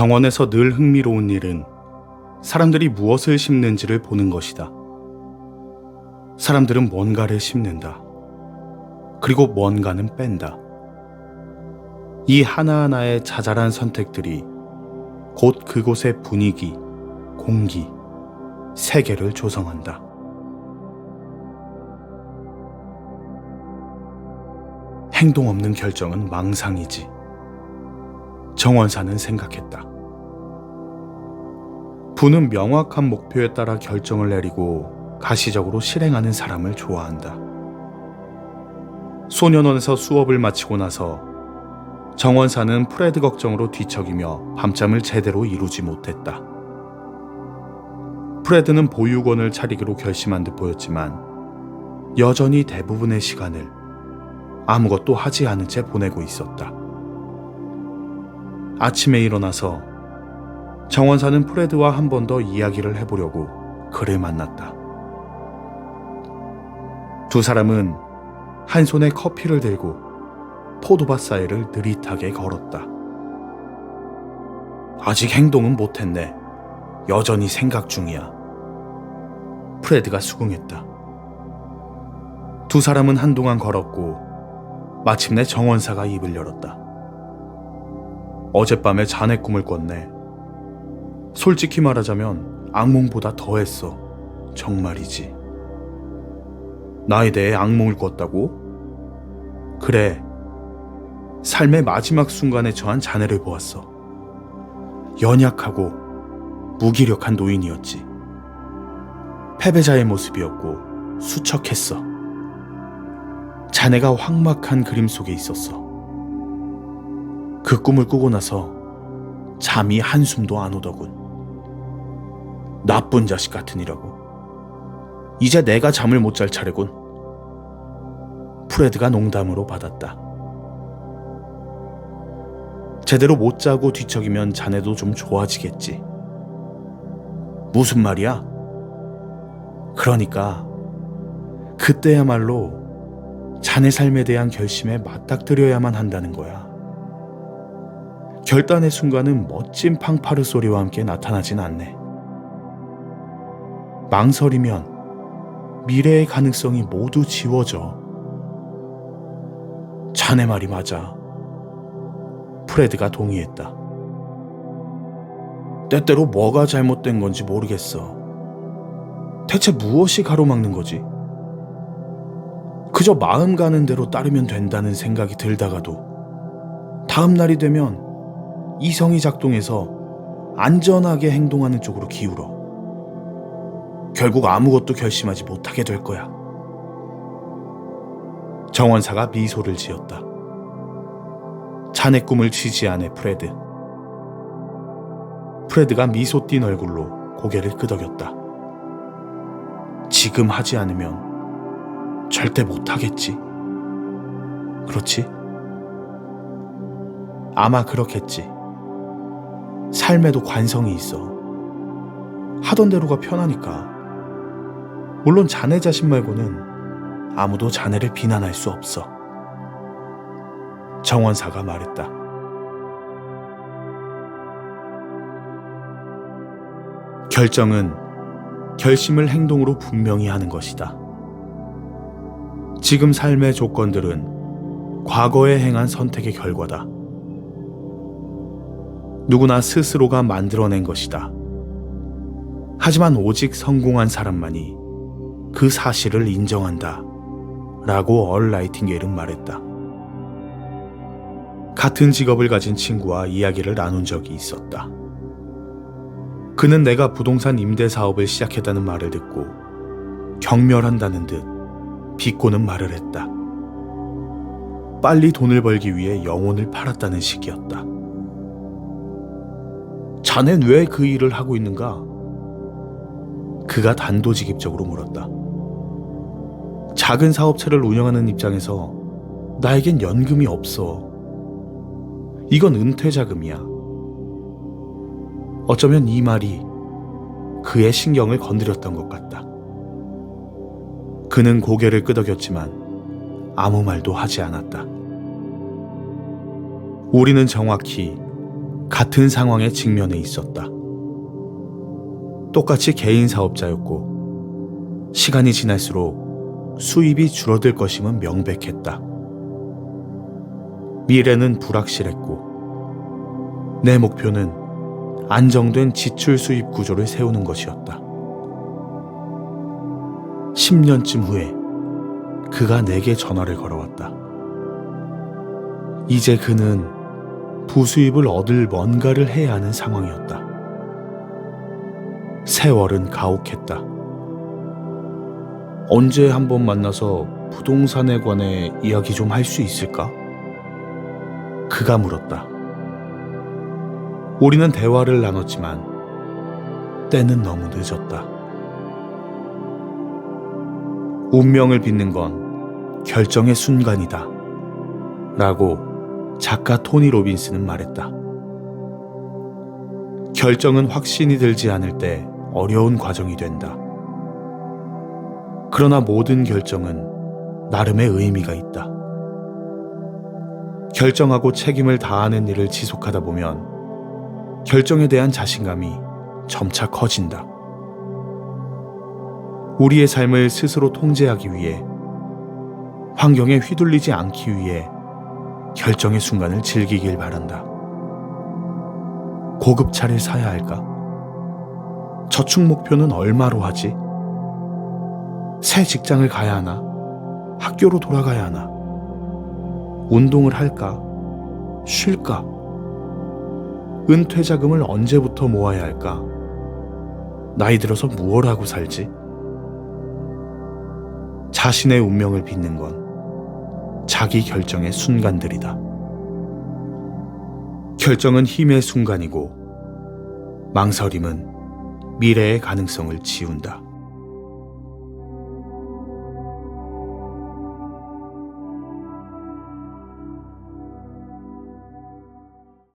정원에서 늘 흥미로운 일은 사람들이 무엇을 심는지를 보는 것이다. 사람들은 뭔가를 심는다. 그리고 뭔가는 뺀다. 이 하나하나의 자잘한 선택들이 곧 그곳의 분위기, 공기, 세계를 조성한다. 행동 없는 결정은 망상이지. 정원사는 생각했다. 부는 명확한 목표에 따라 결정을 내리고 가시적으로 실행하는 사람을 좋아한다. 소년원에서 수업을 마치고 나서 정원사는 프레드 걱정으로 뒤척이며 밤잠을 제대로 이루지 못했다. 프레드는 보육원을 차리기로 결심한 듯 보였지만 여전히 대부분의 시간을 아무것도 하지 않은 채 보내고 있었다. 아침에 일어나서 정원사는 프레드와 한 번 더 이야기를 해보려고 그를 만났다. 두 사람은 한 손에 커피를 들고 포도밭 사이를 느릿하게 걸었다. 아직 행동은 못했네. 여전히 생각 중이야. 프레드가 수긍했다. 두 사람은 한동안 걸었고 마침내 정원사가 입을 열었다. 어젯밤에 자네 꿈을 꿨네. 솔직히 말하자면 악몽보다 더했어. 정말이지. 나에 대해 악몽을 꿨다고? 그래. 삶의 마지막 순간에 처한 자네를 보았어. 연약하고 무기력한 노인이었지. 패배자의 모습이었고 수척했어. 자네가 황막한 그림 속에 있었어. 그 꿈을 꾸고 나서 잠이 한숨도 안 오더군. 나쁜 자식 같으니라고. 이제 내가 잠을 못 잘 차례군. 프레드가 농담으로 받았다. 제대로 못 자고 뒤척이면 자네도 좀 좋아지겠지. 무슨 말이야? 그러니까 그때야말로 자네 삶에 대한 결심에 맞닥뜨려야만 한다는 거야. 결단의 순간은 멋진 팡파르 소리와 함께 나타나진 않네. 망설이면 미래의 가능성이 모두 지워져. 자네 말이 맞아. 프레드가 동의했다. 때때로 뭐가 잘못된 건지 모르겠어. 대체 무엇이 가로막는 거지? 그저 마음 가는 대로 따르면 된다는 생각이 들다가도 다음 날이 되면 이성이 작동해서 안전하게 행동하는 쪽으로 기울어. 결국 아무것도 결심하지 못하게 될 거야. 정원사가 미소를 지었다. 자네 꿈을 지지하네, 프레드. 프레드가 미소 띤 얼굴로 고개를 끄덕였다. 지금 하지 않으면 절대 못하겠지. 그렇지? 아마 그렇겠지. 삶에도 관성이 있어. 하던 대로가 편하니까. 물론 자네 자신 말고는 아무도 자네를 비난할 수 없어. 정원사가 말했다. 결정은 결심을 행동으로 분명히 하는 것이다. 지금 삶의 조건들은 과거에 행한 선택의 결과다. 누구나 스스로가 만들어낸 것이다. 하지만 오직 성공한 사람만이 그 사실을 인정한다. 라고 얼 라이팅게일은 말했다. 같은 직업을 가진 친구와 이야기를 나눈 적이 있었다. 그는 내가 부동산 임대 사업을 시작했다는 말을 듣고 경멸한다는 듯 비꼬는 말을 했다. 빨리 돈을 벌기 위해 영혼을 팔았다는 식이었다. 자넨 왜 그 일을 하고 있는가? 그가 단도직입적으로 물었다. 작은 사업체를 운영하는 입장에서 나에겐 연금이 없어. 이건 은퇴 자금이야. 어쩌면 이 말이 그의 신경을 건드렸던 것 같다. 그는 고개를 끄덕였지만 아무 말도 하지 않았다. 우리는 정확히 같은 상황에 직면해 있었다. 똑같이 개인 사업자였고 시간이 지날수록 수입이 줄어들 것임은 명백했다. 미래는 불확실했고 내 목표는 안정된 지출 수입 구조를 세우는 것이었다. 10년쯤 후에 그가 내게 전화를 걸어왔다. 이제 그는 부수입을 얻을 뭔가를 해야 하는 상황이었다. 세월은 가혹했다. 언제 한번 만나서 부동산에 관해 이야기 좀 할 수 있을까? 그가 물었다. 우리는 대화를 나눴지만 때는 너무 늦었다. 운명을 빚는 건 결정의 순간이다. 라고 작가 토니 로빈스는 말했다. 결정은 확신이 들지 않을 때 어려운 과정이 된다. 그러나 모든 결정은 나름의 의미가 있다. 결정하고 책임을 다하는 일을 지속하다 보면 결정에 대한 자신감이 점차 커진다. 우리의 삶을 스스로 통제하기 위해 환경에 휘둘리지 않기 위해 결정의 순간을 즐기길 바란다. 고급 차를 사야 할까? 저축 목표는 얼마로 하지? 새 직장을 가야 하나? 학교로 돌아가야 하나? 운동을 할까? 쉴까? 은퇴 자금을 언제부터 모아야 할까? 나이 들어서 무얼 하고 살지? 자신의 운명을 빚는 건 자기 결정의 순간들이다. 결정은 힘의 순간이고 망설임은 미래의 가능성을 지운다.